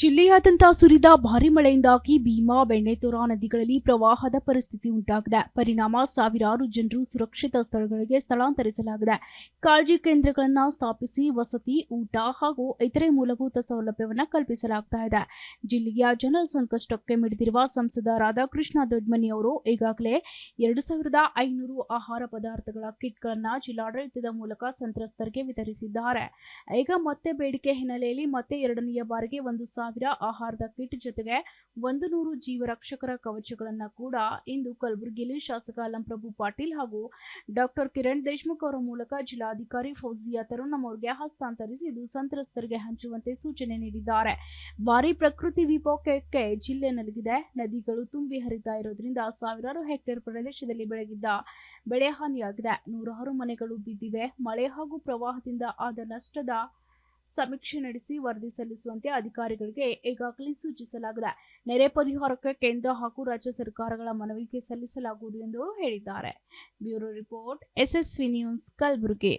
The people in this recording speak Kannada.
ಜಿಲ್ಲೆಯಾದ್ಯಂತ ಸುರಿದ ಭಾರಿ ಮಳೆಯಿಂದಾಗಿ ಭೀಮಾ, ಬೆಣ್ಣೆತೋರಾ ನದಿಗಳಲ್ಲಿ ಪ್ರವಾಹದ ಪರಿಸ್ಥಿತಿ ಉಂಟಾಗಿದೆ. ಪರಿಣಾಮ ಸಾವಿರಾರು ಜನರು ಸುರಕ್ಷಿತ ಸ್ಥಳಗಳಿಗೆ ಸ್ಥಳಾಂತರಿಸಲಾಗಿದೆ. ಕಾಳಜಿ ಕೇಂದ್ರಗಳನ್ನು ಸ್ಥಾಪಿಸಿ ವಸತಿ, ಊಟ ಹಾಗೂ ಇತರೆ ಮೂಲಭೂತ ಸೌಲಭ್ಯವನ್ನು ಕಲ್ಪಿಸಲಾಗ್ತಾ ಇದೆ. ಜಿಲ್ಲೆಯ ಜನರ ಸಂಕಷ್ಟಕ್ಕೆ ಮಿಡಿದಿರುವ ಸಂಸದ ರಾಧಾಕೃಷ್ಣ ದೊಡ್ಮನಿ ಅವರು ಈಗಾಗಲೇ ಎರಡು ಸಾವಿರದ ಐನೂರು ಆಹಾರ ಪದಾರ್ಥಗಳ ಕಿಟ್ಗಳನ್ನು ಜಿಲ್ಲಾಡಳಿತದ ಮೂಲಕ ಸಂತ್ರಸ್ತರಿಗೆ ವಿತರಿಸಿದ್ದಾರೆ. ಈಗ ಮತ್ತೆ ಬೇಡಿಕೆ ಹಿನ್ನೆಲೆಯಲ್ಲಿ ಮತ್ತೆ ಎರಡನೆಯ ಬಾರಿಗೆ ಒಂದು ಆಹಾರದ ಕಿಟ್ ಜೊತೆಗೆ ಒಂದು ನೂರು ಜೀವರಕ್ಷಕರ ಕವಚಗಳನ್ನು ಕೂಡ ಇಂದು ಕಲಬುರಗಿಯಲ್ಲಿ ಶಾಸಕ ಅಲಂಪ್ರಭು ಪಾಟೀಲ್ ಹಾಗೂ ಡಾಕ್ಟರ್ ಕಿರಣ್ ದೇಶ್ಮುಖ್ ಅವರ ಮೂಲಕ ಜಿಲ್ಲಾಧಿಕಾರಿ ಫೌಜಿಯಾ ತರುಣ್ ಅವರಿಗೆ ಹಸ್ತಾಂತರಿಸಿದ್ದು ಸಂತ್ರಸ್ತರಿಗೆ ಹಂಚುವಂತೆ ಸೂಚನೆ ನೀಡಿದ್ದಾರೆ. ಭಾರಿ ಪ್ರಕೃತಿ ವಿಕೋಪಕ್ಕೆ ಜಿಲ್ಲೆ ನಲುಗಿದೆ. ನದಿಗಳು ತುಂಬಿ ಹರಿತಾ ಇರೋದ್ರಿಂದ ಸಾವಿರಾರು ಹೆಕ್ಟೇರ್ ಪ್ರದೇಶದಲ್ಲಿ ಬೆಳಗಿದ್ದ ಬೆಳೆ ಹಾನಿಯಾಗಿದೆ. ನೂರಾರು ಮನೆಗಳು ಬಿದ್ದಿವೆ. ಮಳೆ ಹಾಗೂ ಪ್ರವಾಹದಿಂದ ಆದ ನಷ್ಟದ ಸಮೀಕ್ಷೆ ನಡೆಸಿ ವರದಿ ಸಲ್ಲಿಸುವಂತೆ ಅಧಿಕಾರಿಗಳಿಗೆ ಈಗಾಗಲೇ ಸೂಚಿಸಲಾಗಿದೆ. ನೆರೆ ಪರಿಹಾರಕ್ಕೆ ಕೇಂದ್ರ ಹಾಗೂ ರಾಜ್ಯ ಸರ್ಕಾರಗಳ ಮನವಿಗೆ ಸಲ್ಲಿಸಲಾಗುವುದು ಎಂದು ಅವರು ಹೇಳಿದ್ದಾರೆ. Bureau report, SSV news, Kalaburagi.